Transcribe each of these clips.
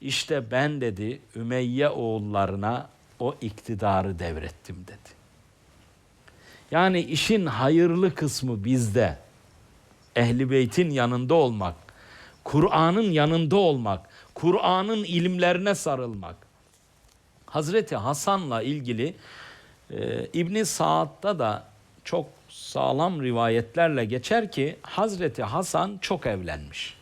İşte ben dedi Ümeyye oğullarına o iktidarı devrettim dedi. Yani işin hayırlı kısmı bizde. Ehli beytin yanında olmak, Kur'an'ın yanında olmak, Kur'an'ın ilimlerine sarılmak. Hazreti Hasan'la ilgili e, İbn Saad'da da çok sağlam rivayetlerle geçer ki Hazreti Hasan çok evlenmiş.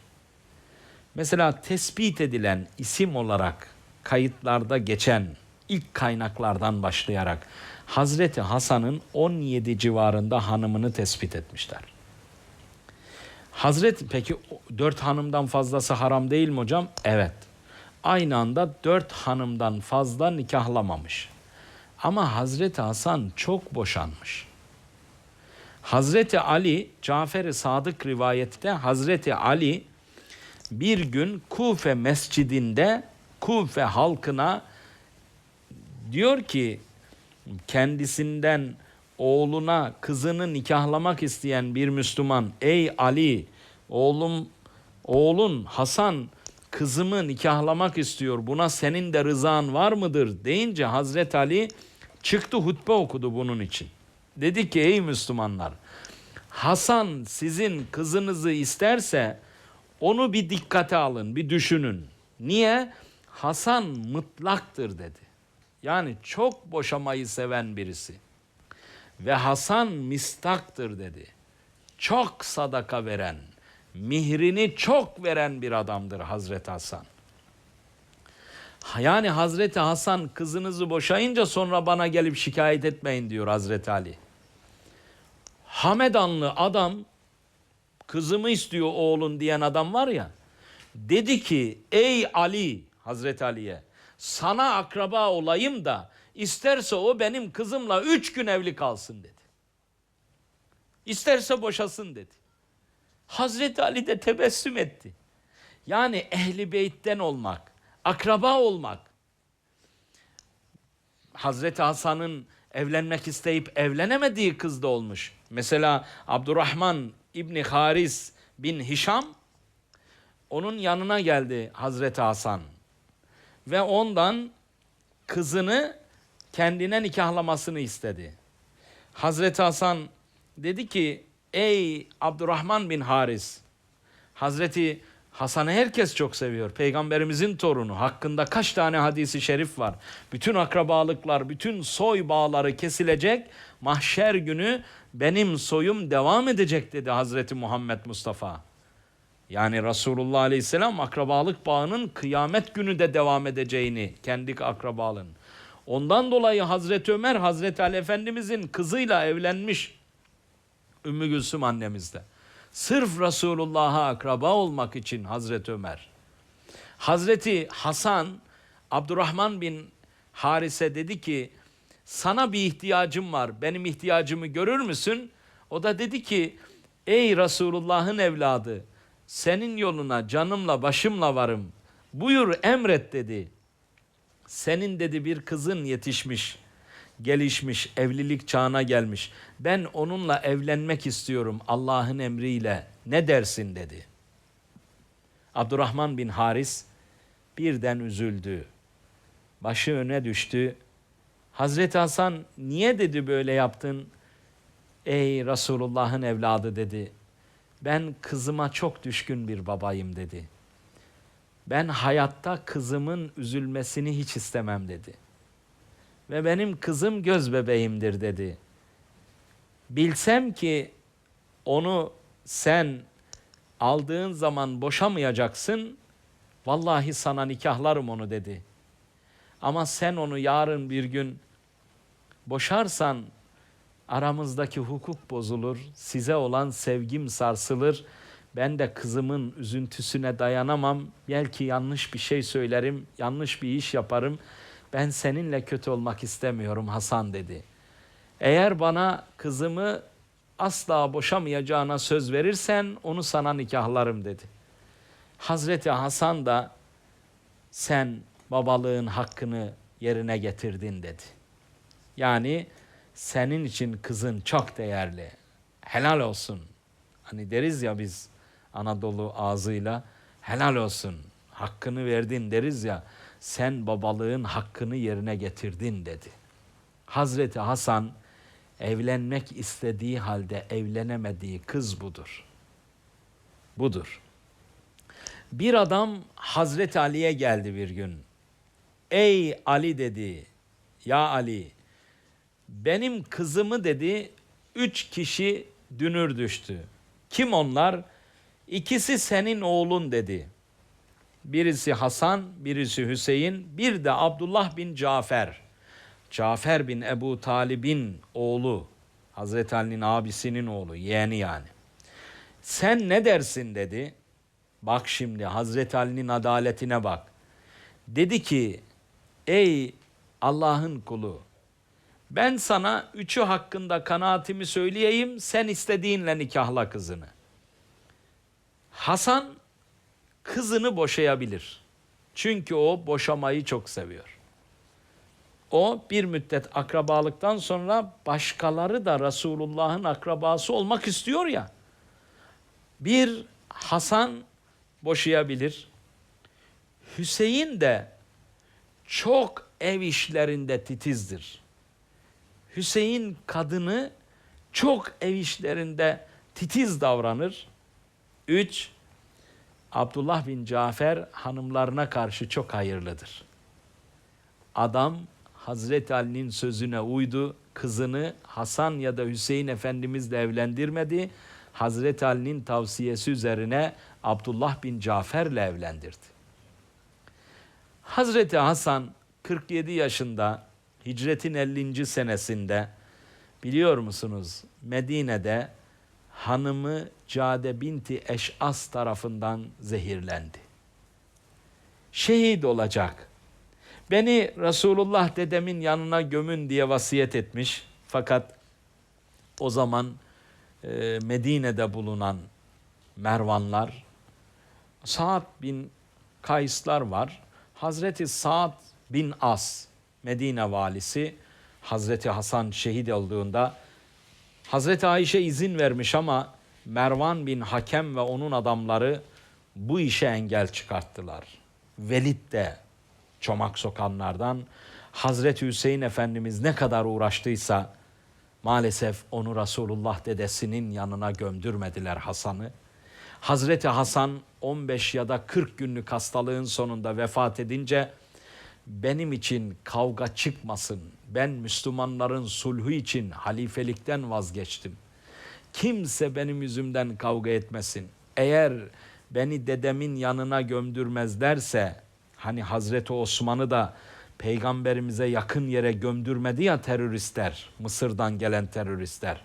Mesela tespit edilen isim olarak kayıtlarda geçen ilk kaynaklardan başlayarak Hazreti Hasan'ın 17 civarında hanımını tespit etmişler. Hazreti peki dört hanımdan fazlası haram değil mi hocam? Evet. Aynı anda dört hanımdan fazla nikahlamamış. Ama Hazreti Hasan çok boşanmış. Hazreti Ali, Cafer-i Sadık rivayette Hazreti Ali bir gün Kufe mescidinde Kufe halkına diyor ki kendisinden oğluna kızını nikahlamak isteyen bir Müslüman ey Ali oğlum oğlun Hasan kızımı nikahlamak istiyor buna senin de rızan var mıdır deyince Hazreti Ali çıktı hutbe okudu bunun için. Dedi ki ey Müslümanlar Hasan sizin kızınızı isterse onu bir dikkate alın, bir düşünün. Niye? Hasan mutlaktır dedi. Yani çok boşamayı seven birisi. Ve Hasan mistaktır dedi. Çok sadaka veren, mihrini çok veren bir adamdır Hazreti Hasan. Yani Hazreti Hasan kızınızı boşayınca sonra bana gelip şikayet etmeyin diyor Hazreti Ali. Hamedanlı adam kızımı istiyor oğlun diyen adam var ya. Dedi ki ey Ali Hazreti Ali'ye sana akraba olayım da isterse o benim kızımla üç gün evli kalsın dedi. İsterse boşasın dedi. Hazreti Ali de tebessüm etti. Yani ehli beytten olmak, akraba olmak. Hazreti Hasan'ın evlenmek isteyip evlenemediği kız da olmuş. Mesela Abdurrahman İbni Haris bin Hişam onun yanına geldi Hazreti Hasan ve ondan kızını kendine nikahlamasını istedi. Hazreti Hasan dedi ki ey Abdurrahman bin Haris Hazreti Hasan'ı herkes çok seviyor. Peygamberimizin torunu. Hakkında kaç tane hadisi şerif var. Bütün akrabalıklar, bütün soy bağları kesilecek. Mahşer günü benim soyum devam edecek dedi Hazreti Muhammed Mustafa. Yani Resulullah Aleyhisselam akrabalık bağının kıyamet günü de devam edeceğini kendi akrabalığın. Ondan dolayı Hazreti Ömer Hazreti Ali Efendimizin kızıyla evlenmiş. Ümmü Gülsüm annemizde. Sırf Resulullah'a akraba olmak için Hazreti Ömer. Hazreti Hasan Abdurrahman bin Harise dedi ki sana bir ihtiyacım var. Benim ihtiyacımı görür müsün? O da dedi ki ey Resulullah'ın evladı senin yoluna canımla başımla varım. Buyur emret dedi. Senin dedi bir kızın yetişmiş, gelişmiş, evlilik çağına gelmiş. Ben onunla evlenmek istiyorum Allah'ın emriyle. Ne dersin dedi. Abdurrahman bin Haris birden üzüldü. Başı öne düştü. Hazreti Hasan niye dedi böyle yaptın? Ey Resulullah'ın evladı dedi. Ben kızıma çok düşkün bir babayım dedi. Ben hayatta kızımın üzülmesini hiç istemem dedi. Ve benim kızım göz bebeğimdir dedi. Bilsem ki onu sen aldığın zaman boşamayacaksın. Vallahi sana nikahlarım onu dedi. Ama sen onu yarın bir gün boşarsan aramızdaki hukuk bozulur, size olan sevgim sarsılır. Ben de kızımın üzüntüsüne dayanamam. Belki yanlış bir şey söylerim, yanlış bir iş yaparım. Ben seninle kötü olmak istemiyorum Hasan dedi. Eğer bana kızımı asla boşamayacağına söz verirsen onu sana nikahlarım dedi. Hazreti Hasan da sen babalığın hakkını yerine getirdin dedi. Yani senin için kızın çok değerli. Helal olsun. Hani deriz ya biz Anadolu ağzıyla helal olsun. hakkını verdin deriz ya. Sen babalığın hakkını yerine getirdin dedi. Hazreti Hasan evlenmek istediği halde evlenemediği kız budur. Budur. Bir adam Hazreti Ali'ye geldi bir gün. Ey Ali dedi. Ya Ali benim kızımı dedi üç kişi dünür düştü. Kim onlar? İkisi senin oğlun dedi. Birisi Hasan, birisi Hüseyin, bir de Abdullah bin Cafer. Cafer bin Ebu Talib'in oğlu. Hazreti Ali'nin abisinin oğlu, yeğeni yani. Sen ne dersin dedi. Bak şimdi Hazreti Ali'nin adaletine bak. Dedi ki ey Allah'ın kulu ben sana üçü hakkında kanaatimi söyleyeyim sen istediğinle nikahla kızını. Hasan kızını boşayabilir. Çünkü o boşamayı çok seviyor. O bir müddet akrabalıktan sonra başkaları da Resulullah'ın akrabası olmak istiyor ya. Bir Hasan boşayabilir. Hüseyin de çok ev işlerinde titizdir. Hüseyin kadını çok ev işlerinde titiz davranır. Üç, Abdullah bin Cafer hanımlarına karşı çok hayırlıdır. Adam Hazreti Ali'nin sözüne uydu, kızını Hasan ya da Hüseyin Efendimizle evlendirmedi. Hazreti Ali'nin tavsiyesi üzerine Abdullah bin Cafer'le evlendirdi. Hazreti Hasan 47 yaşında hicretin 50. senesinde biliyor musunuz Medine'de hanımı Cade binti Eş'as tarafından zehirlendi. Şehit olacak. Beni Resulullah dedemin yanına gömün diye vasiyet etmiş. Fakat o zaman e, Medine'de bulunan Mervanlar, Sa'd bin Kayslar var. Hazreti Sa'd bin As, Medine valisi, Hazreti Hasan şehit olduğunda Hazreti Ayşe izin vermiş ama Mervan bin Hakem ve onun adamları bu işe engel çıkarttılar. Velid de çomak sokanlardan Hazreti Hüseyin Efendimiz ne kadar uğraştıysa maalesef onu Resulullah dedesinin yanına gömdürmediler Hasan'ı. Hazreti Hasan 15 ya da 40 günlük hastalığın sonunda vefat edince benim için kavga çıkmasın. Ben Müslümanların sulhu için halifelikten vazgeçtim. Kimse benim yüzümden kavga etmesin. Eğer beni dedemin yanına gömdürmezlerse hani Hazreti Osman'ı da peygamberimize yakın yere gömdürmedi ya teröristler, Mısır'dan gelen teröristler.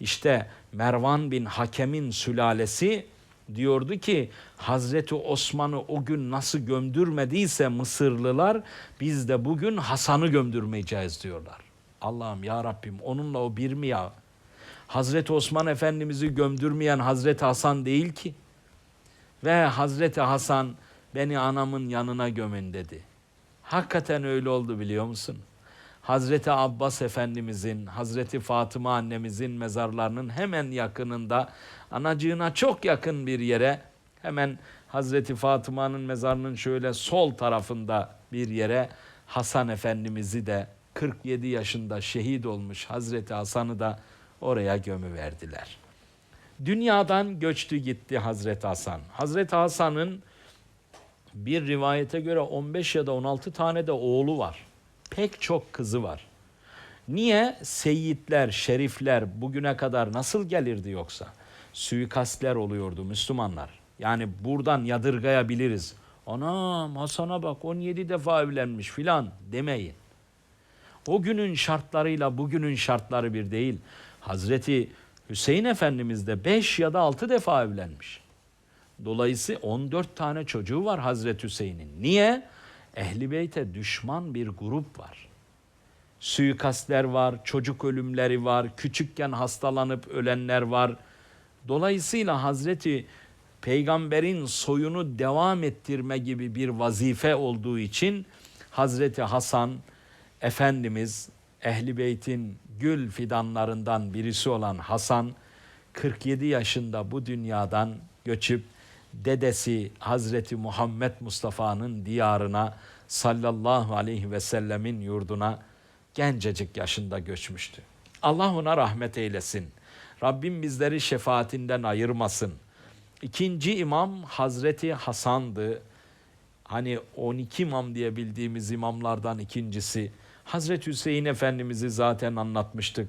İşte Mervan bin Hakem'in sülalesi diyordu ki Hazreti Osman'ı o gün nasıl gömdürmediyse Mısırlılar biz de bugün Hasan'ı gömdürmeyeceğiz diyorlar. Allah'ım ya Rabbim onunla o bir mi ya? Hazreti Osman Efendimiz'i gömdürmeyen Hazreti Hasan değil ki. Ve Hazreti Hasan beni anamın yanına gömün dedi. Hakikaten öyle oldu biliyor musun? Hazreti Abbas Efendimizin, Hazreti Fatıma annemizin mezarlarının hemen yakınında anacığına çok yakın bir yere hemen Hazreti Fatıma'nın mezarının şöyle sol tarafında bir yere Hasan Efendimiz'i de 47 yaşında şehit olmuş Hazreti Hasan'ı da oraya gömü verdiler. Dünyadan göçtü gitti Hazreti Hasan. Hazreti Hasan'ın bir rivayete göre 15 ya da 16 tane de oğlu var. Pek çok kızı var. Niye seyitler, şerifler bugüne kadar nasıl gelirdi yoksa? Suikastler oluyordu Müslümanlar. Yani buradan yadırgayabiliriz. Anam Hasan'a bak 17 defa evlenmiş filan demeyin. O günün şartlarıyla bugünün şartları bir değil. Hazreti Hüseyin Efendimiz de 5 ya da 6 defa evlenmiş. Dolayısıyla 14 tane çocuğu var Hazreti Hüseyin'in. Niye? Ehli Beyt'e düşman bir grup var. Suikastler var, çocuk ölümleri var, küçükken hastalanıp ölenler var. Dolayısıyla Hazreti Peygamberin soyunu devam ettirme gibi bir vazife olduğu için Hazreti Hasan Efendimiz Ehli Beyt'in gül fidanlarından birisi olan Hasan 47 yaşında bu dünyadan göçüp dedesi Hazreti Muhammed Mustafa'nın diyarına sallallahu aleyhi ve sellemin yurduna gencecik yaşında göçmüştü. Allah ona rahmet eylesin. Rabbim bizleri şefaatinden ayırmasın. İkinci imam Hazreti Hasan'dı. Hani 12 imam diye bildiğimiz imamlardan ikincisi. Hazreti Hüseyin Efendimiz'i zaten anlatmıştık.